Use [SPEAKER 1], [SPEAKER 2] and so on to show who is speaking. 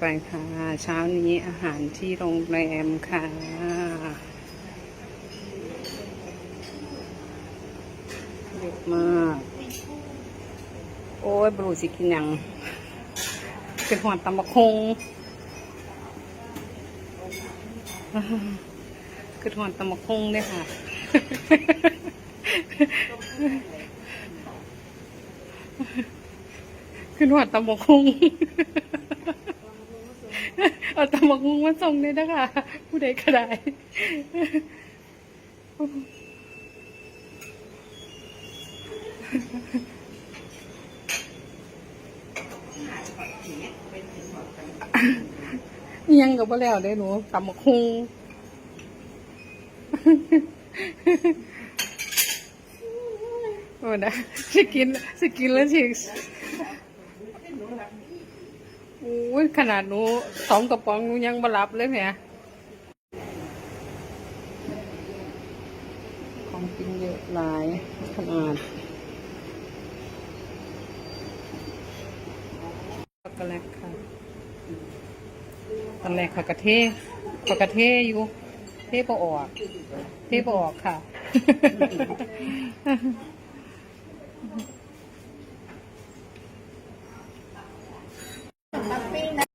[SPEAKER 1] ไปค่ะ เช้านี้อาหารที่โรงแรมค่ะ เยอะมาก โอ้ยบรูสิกินยังเป็นหอดตำบักคงคือหอดตำบักคงเลยค่ะขึ้นหอดตำบักคง เอาตำบักคงมาส่งเลยนะคะผู้ใดก็ได้ยังกับว่แล้วได้หนูตำบักคงโอ้นะสกินสกินแล้วสิ อ้ยขนาดหนูสองกระป๋องหนูยังบรับเลยแหมของกินเยอะหลายขนาดช็อกโกแลตค่ะตอนแรกขอกะเทขอกะเทอยู่ เทปออก เทปออกค่ะ